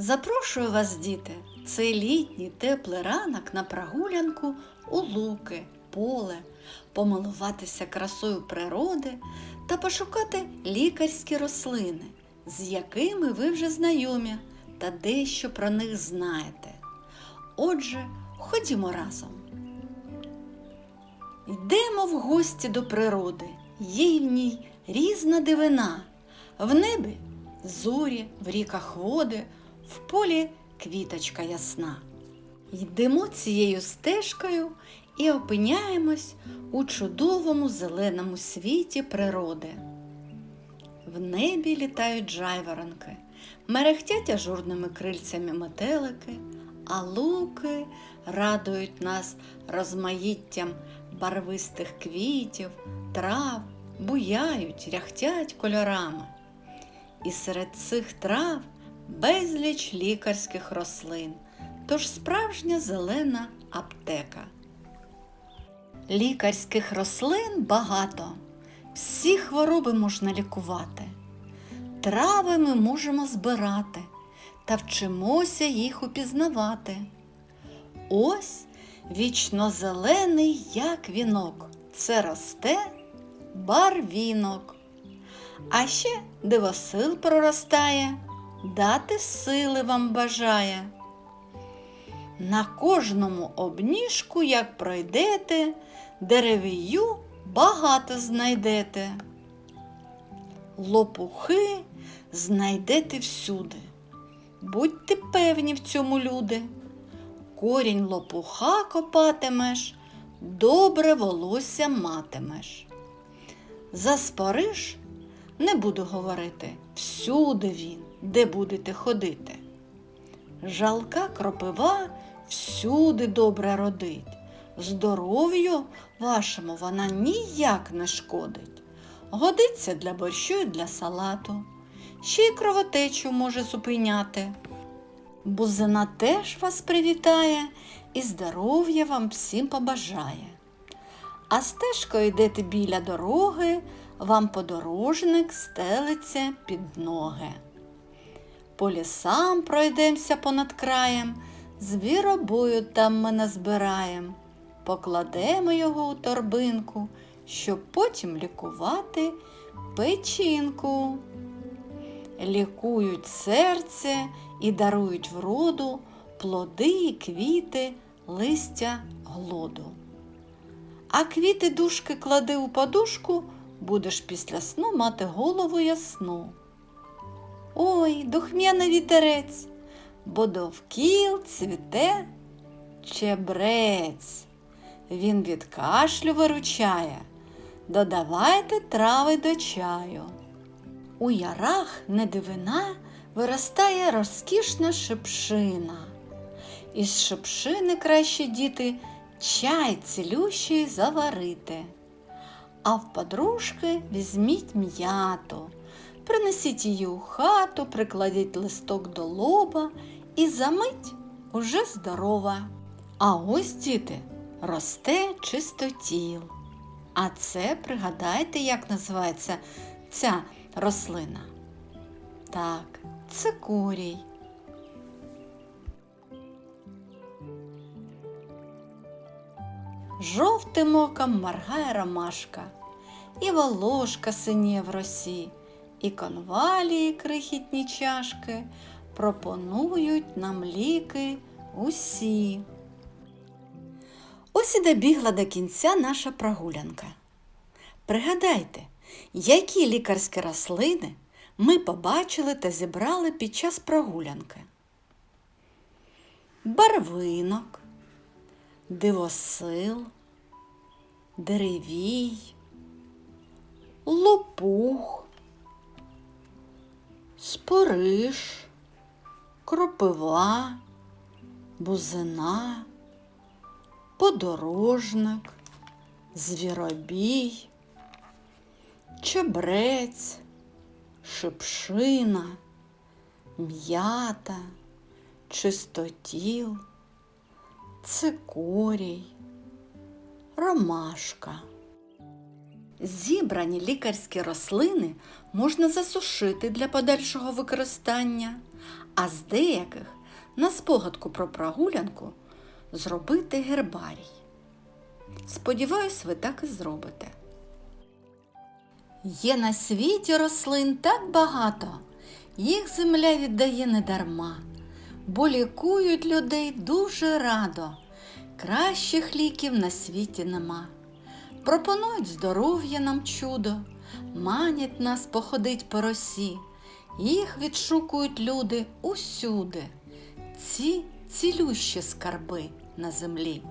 Запрошую вас, діти, цей літній теплий ранок на прогулянку у луки, поле, помилуватися красою природи та пошукати лікарські рослини, з якими ви вже знайомі та дещо про них знаєте. Отже, ходімо разом. Йдемо в гості до природи, є в ній різна дивина. В небі зорі, в ріках води, в полі квіточка ясна. Йдемо цією стежкою і опиняємось у чудовому зеленому світі природи. В небі літають жайворонки, мерехтять ажурними крильцями метелики, а луки радують нас розмаїттям барвистих квітів, трав, буяють, ряхтять кольорами. І серед цих трав безліч лікарських рослин, тож справжня зелена аптека. Лікарських рослин багато, всі хвороби можна лікувати. Трави ми можемо збирати та вчимося їх упізнавати. Ось вічно зелений, як вінок, це росте барвінок. А ще дивосил проростає, дати сили вам бажає. На кожному обніжку, як пройдете, деревію багато знайдете. Лопухи знайдете всюди. Будьте певні в цьому, люди. Корінь лопуха копатимеш, добре волосся матимеш. Заспориш, не буду говорити, всюди він, де будете ходити. Жалка кропива всюди добре родить. Здоров'ю вашому вона ніяк не шкодить. Годиться для борщу і для салату, ще й кровотечу може зупиняти. Бузина теж вас привітає і здоров'я вам всім побажає. А стежкою йдете біля дороги, вам подорожник стелиться під ноги. По лісам пройдемося понад краєм, звіробою там ми назбираєм, покладемо його у торбинку, щоб потім лікувати печінку. Лікують серце і дарують вроду плоди і квіти, листя глоду. А квіти дужки клади у подушку, будеш після сну мати голову ясну. Ой, духмяний вітерець, бо довкіл цвіте чебрець. Він від кашлю виручає. Додавайте трави до чаю. У ярах не дивина виростає розкішна шипшина. Із шипшини краще діти чай цілющий заварити. А в подружки візьміть м'яту, принесіть її у хату, прикладіть листок до лоба і за мить уже здорова. А ось, діти, росте чистотіл. А це пригадайте, як називається ця рослина. Так, цикорій. Жовтим оком моргає ромашка, і волошка синіє в росі, і конвалії крихітні чашки пропонують нам ліки усі. Ось і добігла до кінця наша прогулянка. Пригадайте, які лікарські рослини ми побачили та зібрали під час прогулянки. Барвинок, дивосил, деревій, лопух, спориш, кропива, бузина, подорожник, звіробій, чебрець, шипшина, м'ята, чистотіл, цикорій, ромашка. Зібрані лікарські рослини можна засушити для подальшого використання, а з деяких на спогадку про прогулянку зробити гербарій. Сподіваюсь, ви так і зробите. Є на світі рослин так багато, їх земля віддає недарма, бо лікують людей дуже радо. Кращих ліків на світі нема. Пропонують здоров'я нам чудо, манять нас походить по росі, їх відшукують люди усюди, ці цілющі скарби на землі.